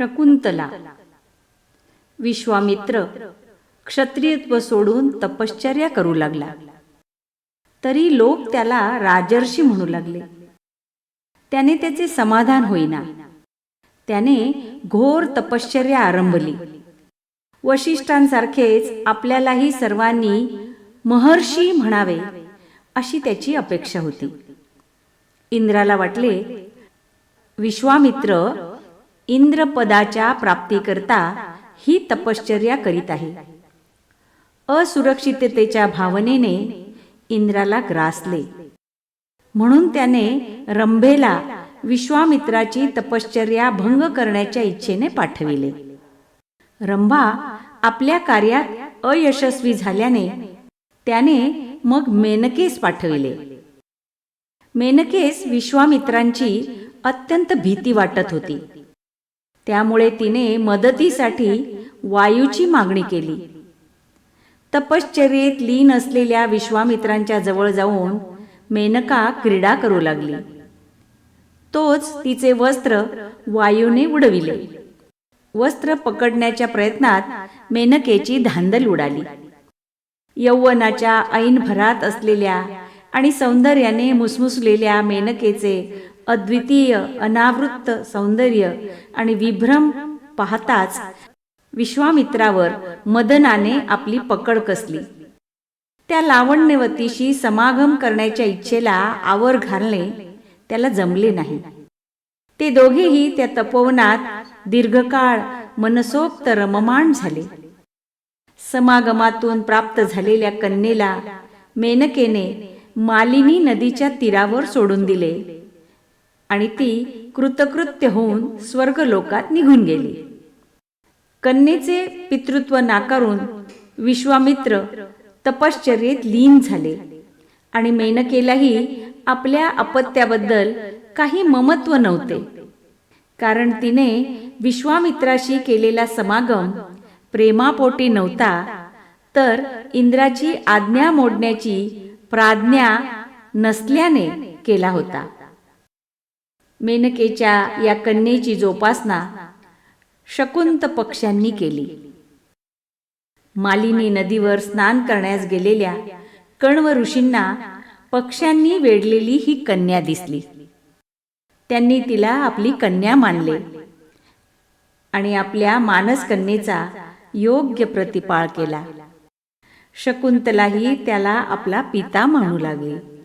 शकुंतला. विश्वामित्र क्षत्रियत्व सोडून तपश्चर्या करू लागला. तरी लोक त्याला राजर्षी म्हणू लागले. त्याने त्याचे समाधान होईना. त्याने घोर तपश्चर्या आरंभली. वशिष्ठांसारखेच आपल्यालाही सर्वांनी महर्षी म्हणावे अशी त्याची अपेक्षा होती. इंद्राला वाटले विश्वामित्र इंद्रपदाच्या प्राप्तीकरता ही तपश्चर्या करीत आहे. असुरक्षिततेच्या भावनेने इंद्राला ग्रासले. म्हणून त्याने रंभेला विश्वामित्राची तपश्चर्या भंग करण्याच्या इच्छेने पाठविले. रंभा आपल्या कार्यात अयशस्वी झाल्याने त्याने मग मेनकेस पाठविले. मेनकेस विश्वामित्रांची अत्यंत भीती वाटत होती. त्यामुळे तिने मदतीसाठी वायूची मागणी केली. तपश्चर्येत लीन असलेल्या विश्वामित्रांच्या जवळ जाऊन मेनका क्रीडा करू लागली. तोच तिचे वस्त्र वायूने उडविले. वस्त्र पकडण्याच्या प्रयत्नात मेनकेची धांदल उडाली. यौवनाच्या ऐन भरात असलेल्या आणि सौंदर्याने मुसमुसलेल्या मेनकेचे अद्वितीय अनावृत्त सौंदर्य आणि विभ्रम पाहताच विश्वामित्रावर मदनाने आपली पकड कसली. त्या लावण्यवतीशी समागम करण्याच्या इच्छेला आवर घालणे त्याला जमले नाही. ते दोघेही त्या तपोवनात दीर्घकाळ मनसोक्त रममाण झाले. समागमातून प्राप्त झालेल्या कन्येला मेनकेने मालिनी नदीच्या तीरावर सोडून दिले. आणि ती कृतकृत्य होऊन स्वर्गलोकात निघून गेली. कन्येचे पितृत्व नाकारून विश्वामित्र तपश्चर्येत लीन झाले आणि मेनकेलाही आपल्या अपत्याबद्दल काही ममत्व नव्हते. कारण तिने विश्वामित्राशी केलेला समागम प्रेमापोटी नव्हता तर इंद्राची आज्ञा मोडण्याची प्राज्ञा नसल्याने केला होता. मेनकेच्या या कन्येची जोपासना शकुंत पक्ष्यांनी केली. मालिनी नदीवर स्नान करण्यास गेलेल्या कण्व ऋषींना पक्ष्यांनी वेढलेली ही कन्या दिसली. त्यांनी तिला आपली कन्या मानले आणि आपल्या मानस कन्येचा योग्य प्रतिपाळ केला. शकुंतलाही त्याला आपला पिता म्हणू लागली.